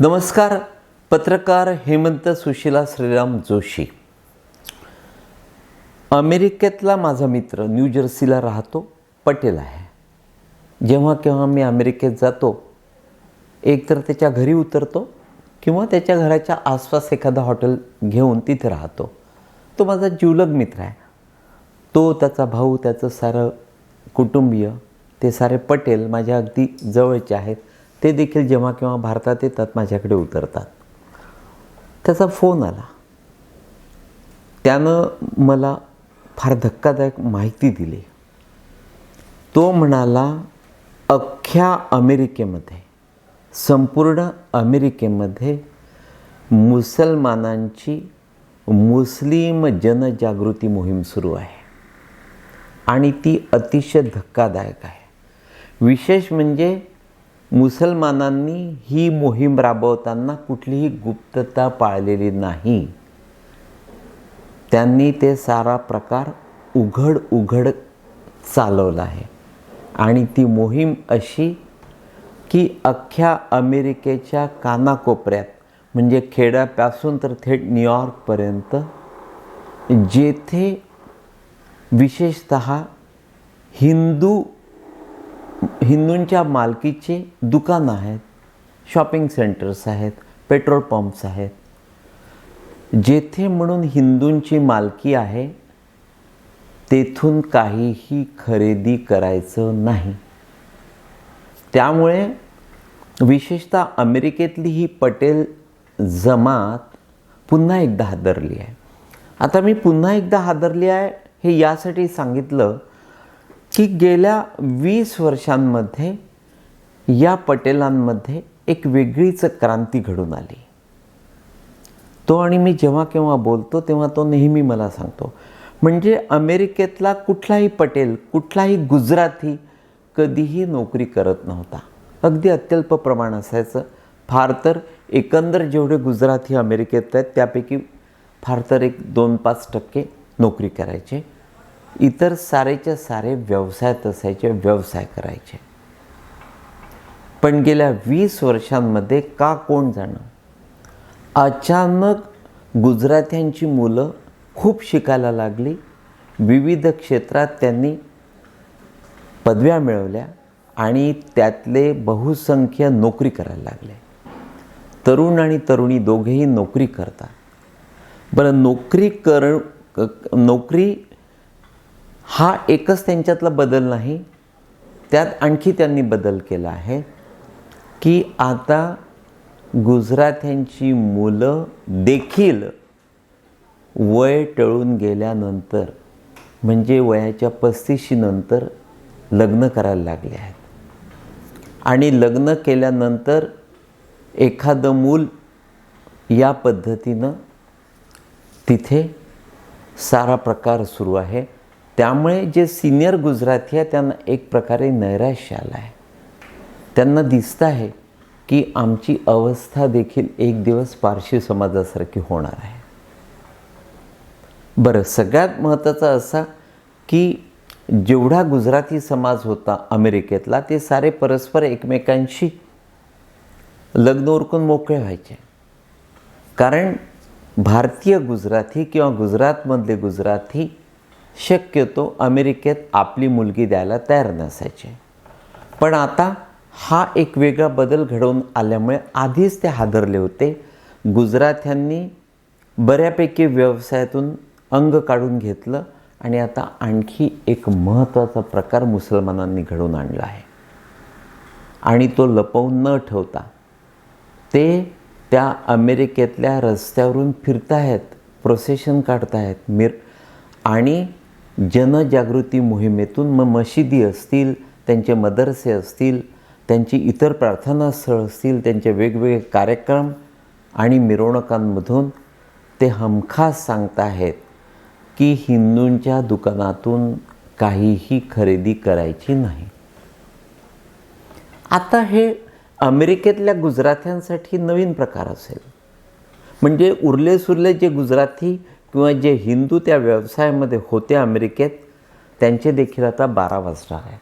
नमस्कार पत्रकार हेमंत सुशीला श्रीराम जोशी. अमेरिकेतला माझा मित्र न्यू जर्सीला राहतो पटेल आहे. जेव्हा केव्हा मी अमेरिकेत जातो एकतर त्याच्या घरी उतरतो किंवा त्याच्या घराच्या आसपास एखादं हॉटेल घेऊन तिथे राहतो. तो माझा जिवलग मित्र आहे. तो त्याचा भाऊ त्याचं सारं कुटुंबीय ते सारे पटेल माझ्या अगदी जवळचे आहेत. ते देखील जेव्हा केव्हा भारतात येतात माझ्याकडे उतरतात. त्याचा फोन आला. त्यानं मला फार धक्कादायक माहिती दिली. तो म्हणाला अख्ख्या अमेरिकेमध्ये संपूर्ण अमेरिकेमध्ये मुसलमानांची मुस्लिम जनजागृती मोहीम सुरू आहे. आणि ती अतिशय धक्कादायक आहे. विशेष म्हणजे मुसलमानांनी ही मोहीम राबवताना कुठलीही गुप्तता पाळलेली नाही. त्यांनी ते सारा प्रकार उघड उघड चालवला आहे. आणि ती मोहीम अशी की अख्ख्या अमेरिकेच्या कानाकोपऱ्यात म्हणजे खेड्यापासून तर थेट न्यूयॉर्कपर्यंत जेथे विशेषत हिंदू हिंदूंच्या मालकीचे दुकानं आहेत शॉपिंग सेंटर्स आहेत पेट्रोल पंप्स आहेत. जेथे म्हणून हिंदूंची मालकी आहे तेथून काहीही खरेदी करायचं नाही. त्यामुळे विशेषतः अमेरिकेतली ही पटेल जमात पुन्हा एकदा हादरली आहे. आता मी पुन्हा एकदा हादरली आहे हे यासाठी सांगितलं की गेल्या वीस वर्षांमध्ये या पटेलांमध्ये एक वेगळीच क्रांती घडून आली. तो आणि मी जेव्हा केव्हा बोलतो तेव्हा तो नेहमी मला सांगतो म्हणजे अमेरिकेतला कुठलाही पटेल कुठलाही गुजराती कधीही नोकरी करत नव्हता. अगदी अत्यल्प प्रमाण असायचं. फार तर एकंदर जेवढे गुजराती अमेरिकेत आहेत त्यापैकी फार तर एक दोन पाच टक्के नोकरी करायचे. इतर सारेच्या सारे व्यवसायात असायचे व्यवसाय करायचे. पण गेल्या वीस वर्षांमध्ये का कोण जाणं? अचानक गुजरात्यांची मुलं खूप शिकायला लागली. विविध क्षेत्रात त्यांनी पदव्या मिळवल्या आणि त्यातले बहुसंख्य नोकरी करायला लागले. तरुण आणि तरुणी दोघेही नोकरी करतात. बरं नोकरी कर नोकरी हा एकच त्यांच्यातला बदल नाही त्यात आणखी त्यांनी बदल केला आहे की आता गुजरात्यांची मुलं देखील वय टळून गेल्यानंतर म्हणजे वयाच्या पस्तीशीनंतर लग्न करायला लागले आहेत. आणि लग्न केल्यानंतर एखादं मूल या पद्धतीनं तिथे सारा प्रकार सुरू आहे. त्यामुळे जे सिनियर गुजराती आहे त्यांना एक प्रकारे नैराश्य आला आहे. त्यांना दिसतं आहे की आमची अवस्था देखील एक दिवस पारशी समाजासारखी होणार आहे. बरं सगळ्यात महत्त्वाचं असा की जेवढा गुजराती समाज होता अमेरिकेतला ते सारे परस्पर एकमेकांशी लग्न उरकून मोकळे व्हायचे. कारण भारतीय गुजराती किंवा गुजरातमधले गुजराती शक्यतो अमेरिकेत आपली मुलगी द्यायला तयार नसायचे. पण आता हा एक वेगळा बदल घडवून आल्यामुळे आधीच ते हादरले होते. गुजरात्यांनी बऱ्यापैकी व्यवसायातून अंग काढून घेतलं आणि आता आणखी एक महत्त्वाचा प्रकार मुसलमानांनी घडवून आणला आहे. आणि तो लपवून न ठेवता ते त्या अमेरिकेतल्या रस्त्यावरून फिरतायत प्रोसेशन काढतायत मिर आणि जनजागृती मोहिमेतून मग मशिदी असतील त्यांचे मदरसे असतील त्यांची इतर प्रार्थनास्थळ असतील त्यांचे वेगवेगळे कार्यक्रम आणि मिरवणुकांमधून ते हमखास सांगताहेत की हिंदूंच्या दुकानातून काहीही खरेदी करायची नाही. आता हे अमेरिकेतल्या गुजरात्यांसाठी नवीन प्रकार असेल. म्हणजे उरले सुरले जे गुजराती किंवा जे हिंदू त्या व्यवसायामध्ये होते अमेरिकेत त्यांचे देखील आता बारा वाजणार आहे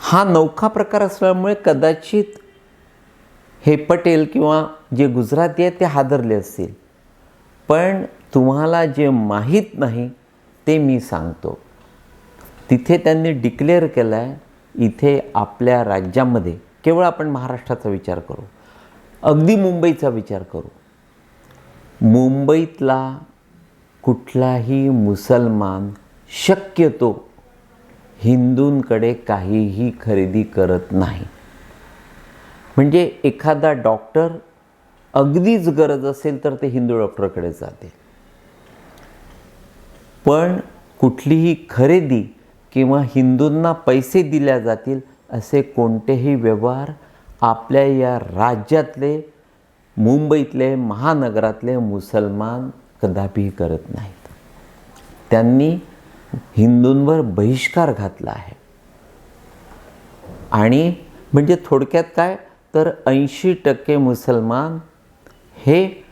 हा नौखा प्रकार असल्यामुळे कदाचित हे पटेल किंवा जे गुजराती आहेत ते हादरले असतील. पण तुम्हाला जे माहीत नाही ते मी सांगतो. तिथे त्यांनी डिक्लेअर केलं आहे इथे आपल्या राज्यामध्ये केवळ आपण महाराष्ट्राचा विचार करू. अगदी मुंबईचा विचार करू. मुंबईतला कुठलाही मुसलमान शक्यतो हिंदूंकडे काहीही खरेदी करत नाही. म्हणजे एखादा डॉक्टर अगदीच गरज असेल तर ते हिंदू डॉक्टरकडे जाते. पण कुठलीही खरेदी किंवा हिंदूंना पैसे दिल्या जातील असे कोणतेही व्यवहार आपल्या या राज्यातले मुंबईतले महानगरातले मुसलमान कदापि करत नाहीत. त्यांनी हिंदूंवर बहिष्कार घातला आहे. आणि म्हणजे थोडक्यात काय? तर ऐंशी टक्के मुसलमान हे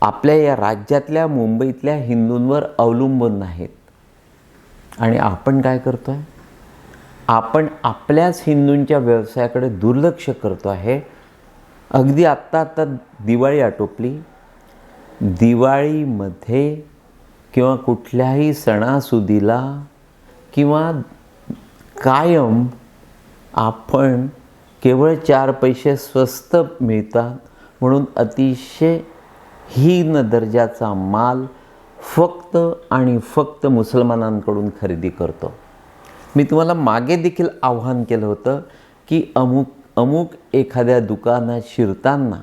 आपल्या या राज्यातल्या मुंबईतल्या हिंदूंवर अवलंबून नाहीत. आणि आपण काय करतो आहे आपण आपल्याच हिंदूंच्या व्यवसायाकडे दुर्लक्ष करतो आहे अगदी आत्ता आत्ता दिवाळी आटोपली. दिवाळीमध्ये किंवा कुठल्याही सणासुदीला किंवा कायम आपण केवळ चार पैसे स्वस्त मिळतात म्हणून अतिशय हीन दर्जाचा माल फक्त आणि फक्त मुसलमानांकडून खरेदी करतो. मी तुम्हाला मागे देखील आव्हान केलं होतं की अमुक अमुक एखाद्या दुकानात शिरताना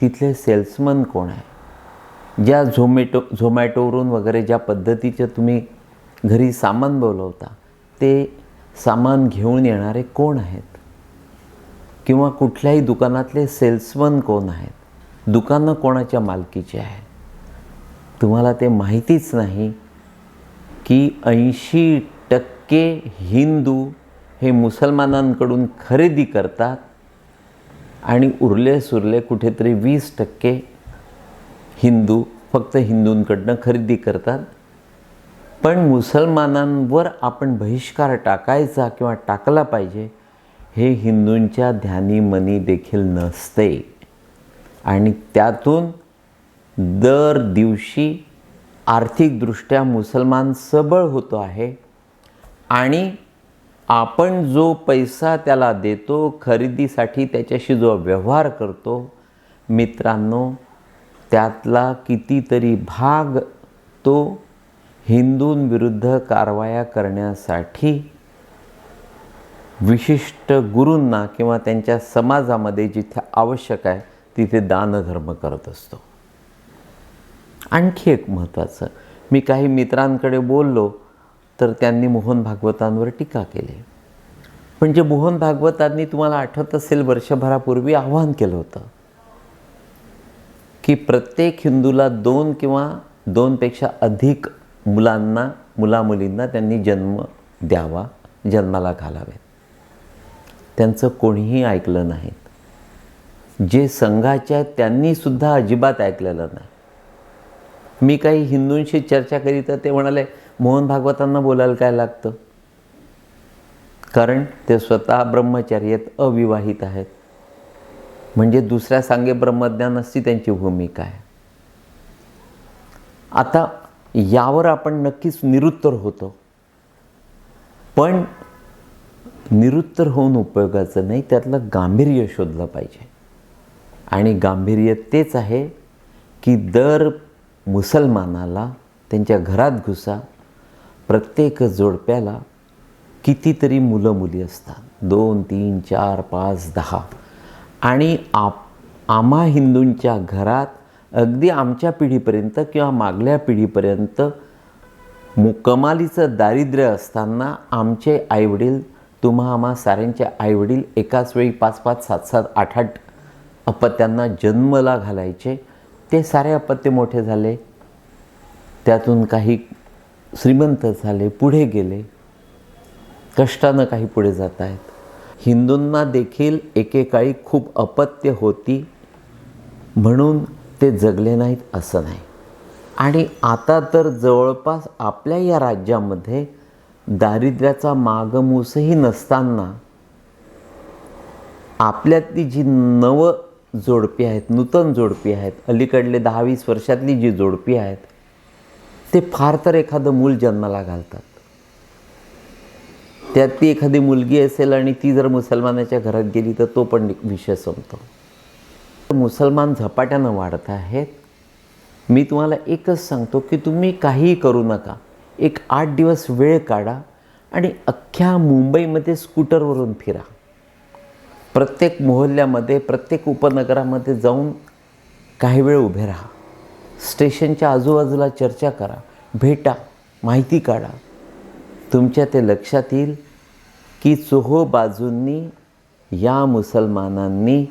तिथले सेल्समन कोण आहे? ज्या झोमॅटो झोमॅटोवरून वगैरे ज्या पद्धतीचं तुम्ही घरी सामान बोलवता ते सामान घेऊन येणारे कोण आहेत? किंवा कुठल्याही दुकानातले सेल्समन कोण आहेत? दुकानं कोणाच्या मालकीचे आहे तुम्हाला ते माहितीच नाही की ऐंशी टक्के हिंदू हे मुसलमानांकडून खरेदी करतात आणि उरले सुरले कुठेतरी वीस टक्के हिंदू फक्त हिंदूंकडनं खरेदी करतात. पण मुसलमानांवर आपण बहिष्कार टाकायचा किंवा टाकला पाहिजे हे हिंदूंच्या ध्यानी मनी देखील नसते. आणि त्यातून दर दिवशी आर्थिकदृष्ट्या मुसलमान सबळ होतो आहे आणि आपण जो पैसा त्याला देतो खरेदीसाठी त्याच्याशी जो व्यवहार करतो मित्रांनो त्यातला कितीतरी भाग तो हिंदूंविरुद्ध कारवाया करण्यासाठी विशिष्ट गुरूंना किंवा त्यांच्या समाजामध्ये जिथे आवश्यक आहे तिथे दानधर्म करत असतो. आणखी एक महत्त्वाचं मी काही मित्रांकडे बोललो तर त्यांनी मोहन भागवतांवर टीका केली. म्हणजे मोहन भागवतांनी तुम्हाला आठवत असेल वर्षभरापूर्वी आव्हान केलं होतं की प्रत्येक हिंदूला दोन किंवा दोनपेक्षा अधिक मुलांना मुलामुलींना त्यांनी जन्म द्यावा जन्माला घालावेत त्यांचं कोणीही ऐकलं नाहीत जे संघाचे आहेत त्यांनीसुद्धा अजिबात ऐकलेलं नाही. मी काही हिंदूंशी चर्चा करीत तर ते म्हणाले मोहन भागवतांना बोलायला काय लागतं? कारण ते स्वतः ब्रह्मचारी आहेत अविवाहित आहेत. म्हणजे दुसऱ्या सांगे ब्रह्मज्ञान असती त्यांची भूमिका आहे. आता यावर आपण नक्कीच निरुत्तर होतो. पण निरुत्तर होऊन उपयोगाचं नाही त्यातलं गांभीर्य शोधलं पाहिजे. आणि गांभीर्य तेच आहे की दर मुसलमानाला त्यांच्या घरात घुसा प्रत्येक जोडप्याला कितीतरी मुलं मुली असतात. दोन तीन चार पाच दहा. आणि आप आम्हा हिंदूंच्या घरात अगदी आमच्या पिढीपर्यंत किंवा मागल्या पिढीपर्यंत मु कमालीचं दारिद्र्य असताना आमचे आईवडील तुम्हा आम्हा साऱ्यांचे आईवडील एकाच वेळी पाच पाच सात सात आठ आठ अपत्यांना जन्मला घालायचे. ते सारे अपत्य मोठे झाले. त्यातून काही श्रीमंत झाले पुढे गेले कष्टानं काही पुढे जात आहेत. हिंदूंना देखील एकेकाळी खूप अपत्य होती म्हणून ते जगले नाहीत असं नाही. आणि आता तर जवळपास आपल्या या राज्यामध्ये दारिद्र्याचा मागमूसही नसताना आपल्यातली जी नव जोडपी आहेत नूतन जोडपी आहेत अलीकडले दहा वीस वर्षातली जी जोडपी आहेत ते फार तर एखादं मूल जन्माला घालतात. त्यात ती एखादी मुलगी असेल आणि ती जर मुसलमानाच्या घरात गेली तर तो पण विषय संपतो. मुसलमान झपाट्यानं वाढत आहेत. मी तुम्हाला एकच सांगतो की तुम्ही काहीही करू नका. एक आठ दिवस वेळ काढा आणि अख्ख्या मुंबईमध्ये स्कूटरवरून फिरा. प्रत्येक मोहल्ल्यामध्ये प्रत्येक उपनगरामध्ये जाऊन काही वेळ उभे राहा. स्टेशनच्या आजूबाजूला चर्चा करा भेटा माहिती काढा. तुमच्या ते लक्षात येईल की चोहो बाजूंनी या मुसलमानांनी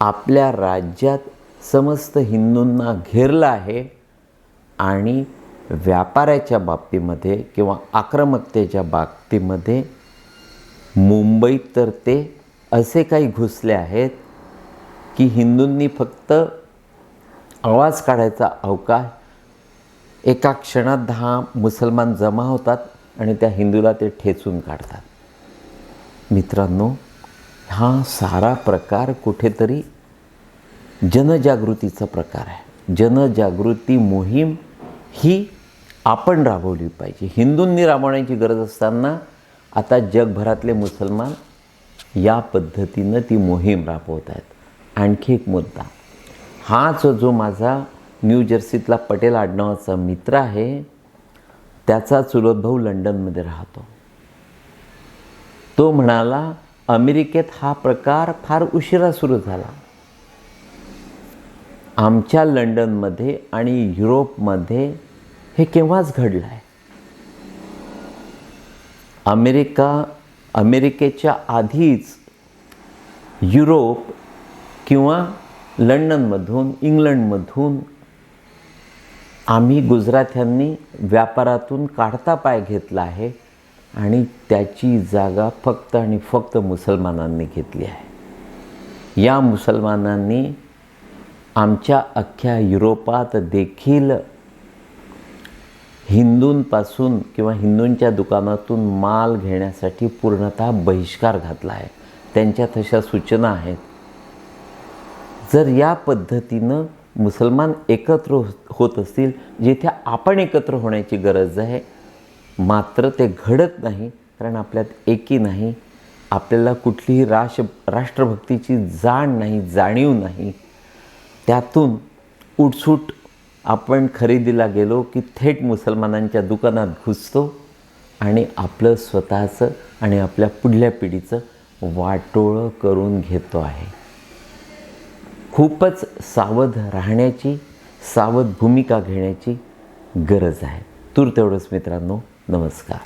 आपल्या राज्यात समस्त हिंदूंना घेरलं आहे आणि व्यापाराच्या बाबतीमध्ये किंवा आक्रमकतेच्या बाबतीमध्ये मुंबईत तर ते असे काही घुसले आहेत की हिंदूंनी फक्त आवाज काढायचा अवकाश. एका क्षणात दहा मुसलमान जमा होतात आणि त्या हिंदूला ते ठेचून काढतात. मित्रांनो हा सारा प्रकार कुठेतरी जनजागृतीचा प्रकार आहे. जनजागृती मोहीम ही आपण राबवली पाहिजे. हिंदूंनी राबवण्याची गरज असताना आता जगभरातले मुसलमान या पद्धतीनं ती मोहीम राबवत आहेत. आणखी एक मुद्दा. हाच जो माझा न्यू जर्सीतला पटेल आडनावाचा मित्र आहे त्याचा चुलत भाऊ लंडनमध्ये राहतो. तो म्हणाला अमेरिकेत हा प्रकार फार उशिरा सुरू झाला. आमच्या लंडनमध्ये आणि युरोपमध्ये हे केव्हाच घडलं आहे अमेरिका अमेरिकेच्या आधीच युरोप किंवा लंडनमधून इंग्लंडमधून आम्ही गुजरात्यांनी व्यापारातून काढता पाय घेतला आहे आणि त्याची जागा फक्त आणि फक्त मुसलमानांनी घेतली आहे. या मुसलमानांनी आमच्या अख्ख्या युरोपात देखील हिंदूंपासून किंवा हिंदूंच्या दुकानातून माल घेण्यासाठी पूर्णतः बहिष्कार घातला आहे. त्यांच्या तशा सूचना आहेत. जर या पद्धतीनं मुसलमान एकत्र हो- होत असतील जिथे आपण एकत्र होण्याची गरज आहे मात्र ते घडत नाही कारण आपल्यात एकी नाही आपल्याला कुठलीही राश राष्ट्रभक्तीची जाण नाही जाणीव नाही त्यातून उठसूट आपण खरेदीला गेलो की थेट मुसलमानांच्या दुकानात घुसतो आणि आपलं स्वतःचं आणि आपल्या पुढल्या पिढीचं वाटोळं करून घेतो आहे. खूपच सावध राहण्याची सावध भूमिका घेण्याची गरज आहे. तूर तेवढंच मित्रांनो. नमस्कार.